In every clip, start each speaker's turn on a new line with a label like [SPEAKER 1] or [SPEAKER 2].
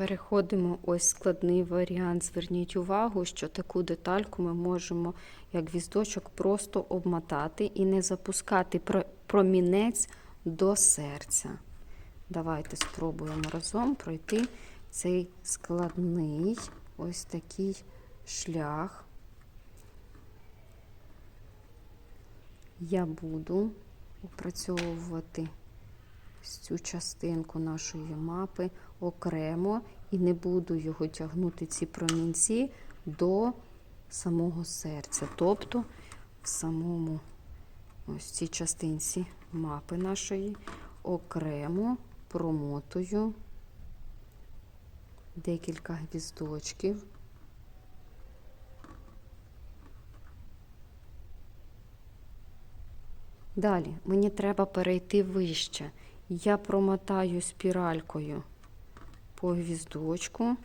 [SPEAKER 1] Переходимо ось складний варіант. Зверніть увагу, що таку детальку ми можемо, як віздочок, просто обмотати і не запускати промінець до серця. Давайте спробуємо разом пройти цей складний ось такий шлях. Я буду опрацьовувати цю частинку нашої мапи окремо і не буду його тягнути ці промінці до самого серця, тобто в самому ось цій частинці мапи нашої окремо промотую декілька гвіздочків. Далі мені треба перейти вище. Я промотаю спіралькою по гвіздочку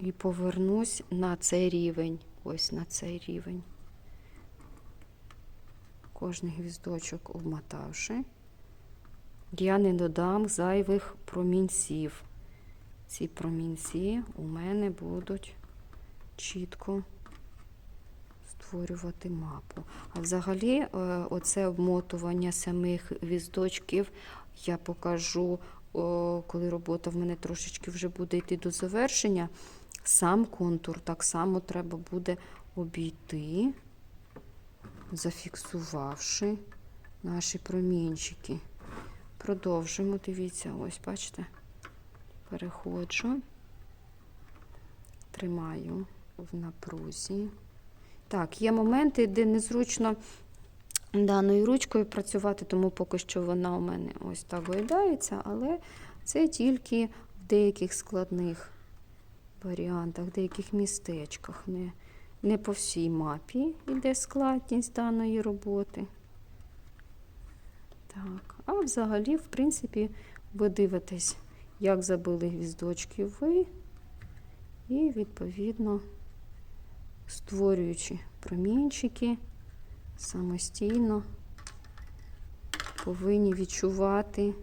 [SPEAKER 1] і повернусь на цей рівень. Ось на цей рівень. Кожний гвіздочок обмотавши. Я не додам зайвих промінців. Ці промінці у мене будуть чітко створювати мапу. А взагалі, е, оце обмотування самих віздочків я покажу, коли робота в мене трошечки вже буде йти до завершення. Сам контур так само треба буде обійти, зафіксувавши наші промінчики. Продовжимо, дивіться, ось, бачите, переходжу, тримаю в напрузі. Так, є моменти, де незручно даною ручкою працювати, тому поки що вона у мене ось так гойдається, але це тільки в деяких складних варіантах, в деяких містечках. Не, не по всій мапі йде складність даної роботи. Так, а взагалі, в принципі, ви дивитесь, як забили гвіздочки ви, і відповідно створюючи промінчики самостійно, повинні відчувати,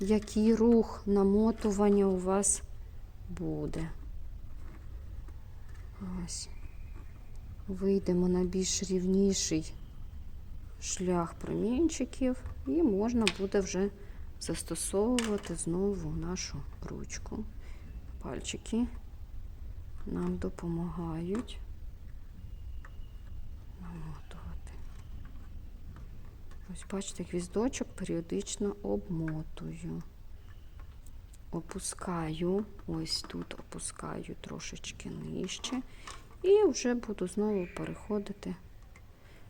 [SPEAKER 1] який рух намотування у вас буде. Ось. Вийдемо на більш рівніший шлях промінчиків, і можна буде вже застосовувати знову нашу ручку. Пальчики нам допомагають намотувати. Ось, бачите, гвіздочок періодично обмотую. Опускаю, ось тут опускаю трошечки нижче, і вже буду знову переходити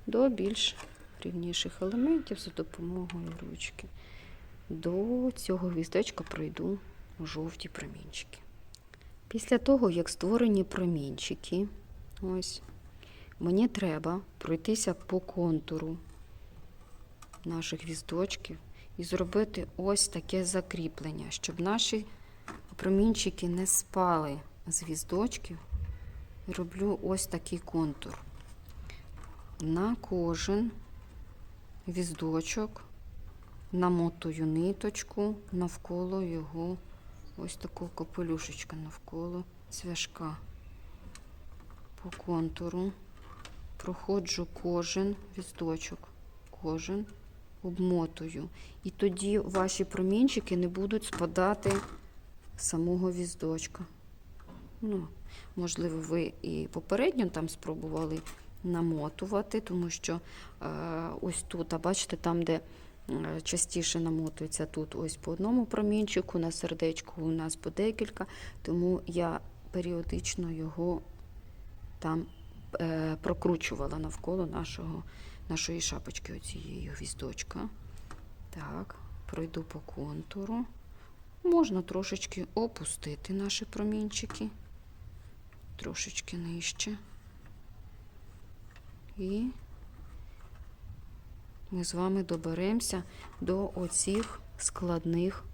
[SPEAKER 1] до більш рівніших елементів за допомогою ручки. До цього гвіздочка пройду жовті промінчики. Після того, як створені промінчики, ось, мені треба пройтися по контуру наших гвіздочків і зробити ось таке закріплення, щоб наші промінчики не спали з гвіздочків. Роблю ось такий контур. На кожен гвіздочок намотую ниточку навколо його ось таку капелюшечка навколо цвяшка. По контуру проходжу кожен віздочок, кожен обмотую. І тоді ваші промінчики не будуть спадати самого віздочка. Ну, можливо, ви і попередньо там спробували намотувати, тому що е, ось тут, а бачите, там, де е, частіше намотується тут ось по одному промінчику, на сердечку у нас по декілька, тому я періодично його там е, прокручувала навколо нашого, нашої шапочки, оцієї гвіздочка. Так, пройду по контуру. Можна трошечки опустити наші промінчики, трошечки нижче. І ми з вами доберемося до оцих складних,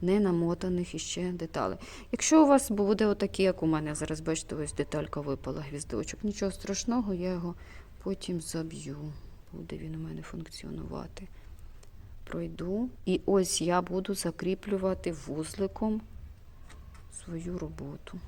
[SPEAKER 1] ненамотаних іще деталей. Якщо у вас буде отакі, як у мене зараз, бачите, ось деталька випала гвіздочок, нічого страшного, я його потім заб'ю. Буде він у мене функціонувати. пройду. І ось я буду закріплювати вузликом свою роботу.